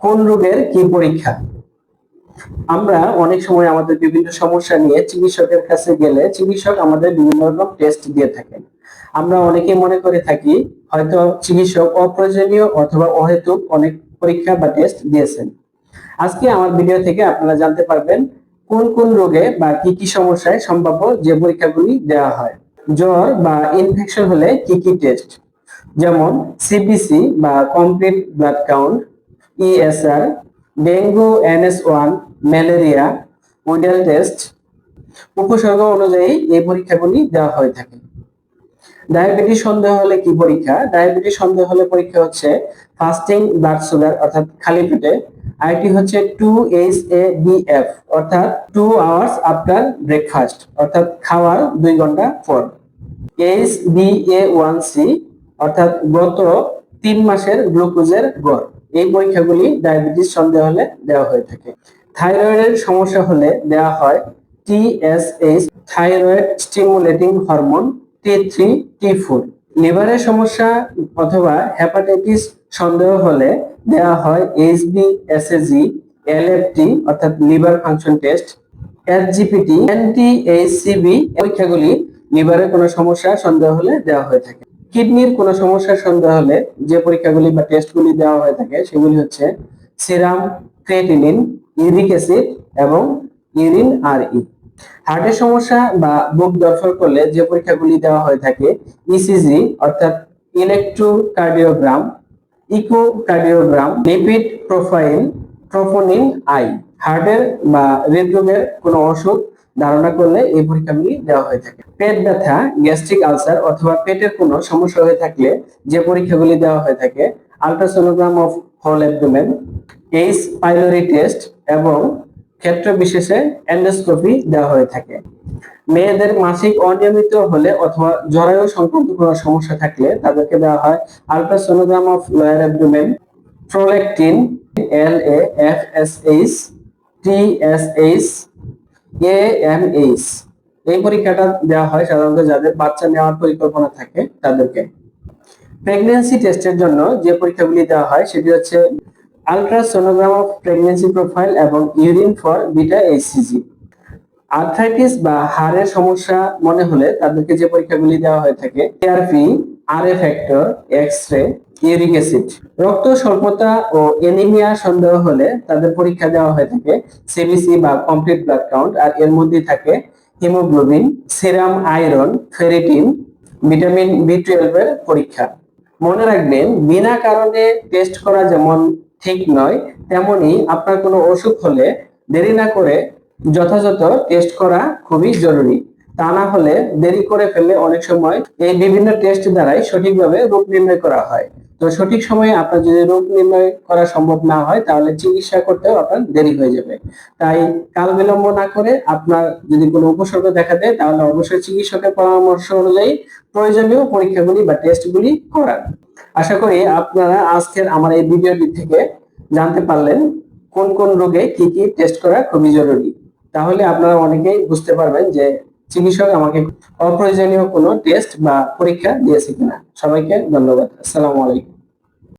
কোন রোগের কি পরীক্ষা? আমরা অনেক সময় আমাদের বিভিন্ন সমস্যা নিয়ে চিকিৎসকের কাছে গেলে চিকিৎসক আমাদের বিভিন্ন রকম টেস্ট দিয়ে থাকেন। আমরা অনেকে মনে করে থাকি, হয়তো চিকিৎসক অপ্রয়োজনীয় অথবা অহেতুক অনেক পরীক্ষা বা টেস্ট দিয়েছেন। আজকে আমার ভিডিও থেকে আপনারা জানতে পারবেন কোন কোন রোগে বা কি কি সমস্যায় সম্ভাব্য যে পরীক্ষাগুলি দেওয়া হয়। জ্বর বা ইনফেকশন হলে কি কি টেস্ট যেমন সিবিসি বা complete blood count ESR dengue NS one, malaria Widal test. উপসর্গ অনুযায়ী এই পরীক্ষাগুলি দেওয়া হয়ে থাকে। ডায়াবেটিস সন্দেহ হলে কি পরীক্ষা? ডায়াবেটিস সন্দেহ হলে পরীক্ষা হচ্ছে ফাস্টিং ব্লাড সুগার, অর্থাৎ খালি পেটে। আইটি হচ্ছে two H A B F, অর্থাৎ টু আওয়ার্স আফটার ব্রেকফাস্ট, অর্থাৎ খাওয়ার দুই ঘণ্টা পর। H B A one C, অর্থাৎ গত তিন মাসের গ্লুকোজের গড়। এই পরীক্ষাগুলি ডায়াবেটিস সন্দেহ হলে দেওয়া হয়ে থাকে। থাইরয়েডের সমস্যা হলে দেওয়া হয় TSH thyroid stimulating hormone, T three, T four. লিভারের সমস্যা অথবা হেপাটাইটিস সন্দেহ হলে দেওয়া হয় এইচবি এসএজি এলএফটি অর্থাৎ liver function test SGPT anti HCV পরীক্ষাগুলি লিভারের কোনো সমস্যা সন্দেহ হলে দেওয়া হয়ে থাকে। কিডনির কোনো সমস্যার সন্দেহ হলে যে পরীক্ষাগুলি বা টেস্টগুলি দেওয়া হয়ে থাকে, সেগুলি হচ্ছে সিরাম ক্রিয়েটিনিন ইউরিক অ্যাসিড এবং ইউরিন আর ই হার্টের সমস্যা বা বুক দরফর করলে যে পরীক্ষাগুলি দেওয়া হয়ে থাকে ইসিজি অর্থাৎ electrocardiogram echocardiogram lipid profile troponin I হার্টের বা হৃদরোগের কোনো অসুখ ধারণা করলে এই পরীক্ষাগুলি দেওয়া হয়ে থাকে। পেট ব্যথা, গ্যাস্ট্রিক আলসার অথবা পেটের কোনো সমস্যা হয়ে থাকলে যে পরীক্ষাগুলি দেওয়া হয়ে থাকে, ultrasonogram of whole abdomen H pylori test এবং ক্ষেত্র বিশেষে এন্ডোস্কোপি দেওয়া হয়ে থাকে। মেয়েদের মাসিক অনিয়মিত হলে অথবা জরায়ু সংক্রান্ত কোনো সমস্যা থাকলে তাদেরকে দেওয়া হয় ultrasonogram of lower abdomen, prolactin, L A F S H, T S H A M এই পরীক্ষাটা দেওয়া হয় সাধারণত যাদের বাচ্চা নেওয়ার পরিকল্পনা থাকে, তাদেরকে। প্রেগন্যান্সি টেস্টের জন্য যে পরীক্ষাগুলি দেওয়া হয়, সেটি হচ্ছে আলট্রাসোনোগ্রাম অফ প্রেগন্যান্সি প্রোফাইল এবং urine for beta HCG arthritis বা হাড়ের সমস্যা মনে হলে তাদেরকে যে পরীক্ষাগুলি দেওয়া হয়ে থাকে ARP R A factor X ray uric acid. রক্ত স্বল্পতা ও এনিমিয়া সন্দেহ হলে তাদের পরীক্ষা দেওয়া হয়ে থাকে সিবিসি বা কমপ্লিট ব্লাড কাউন্ট আর এর মধ্যে থাকে haemoglobin serum iron ferritin vitamin B twelve এর পরীক্ষা। মনে রাখবেন, বিনা কারণে টেস্ট করা যেমন ঠিক নয়, তেমনি আপনার কোনো অসুখ হলে দেরি না করে যথাযথ টেস্ট করা খুবই জরুরি। তা না হলে দেরি করে ফেললে অনেক সময় এই বিভিন্ন টেস্ট দ্বারাই সঠিকভাবে রোগ নির্ণয় করা হয়। তো সঠিক সময়ে আপনার যদি রোগ নির্ণয় করা সম্ভব না হয়, তাহলে চিকিৎসা করতেও আপনার দেরি হয়ে যাবে। তাই কাল বিলম্ব না করে আপনার যদি কোনো উপসর্গ দেখা দেয়, তাহলে অবশ্যই চিকিৎসকের পরামর্শ অনুযায়ী প্রয়োজনীয় পরীক্ষাগুলি বা টেস্টগুলি করান। আশা করি আপনারা আজকের আমার এই ভিডিওটি থেকে জানতে পারলেন কোন কোন রোগে কি কি টেস্ট করা খুবই জরুরি। তাহলে আপনারা অনেকেই বুঝতে পারবেন যে চিকিৎসক আমাকে অপ্রয়োজনীয় কোনো টেস্ট বা পরীক্ষা দিয়েছে কিনা। সবাইকে ধন্যবাদ। আসসালামু আলাইকুম।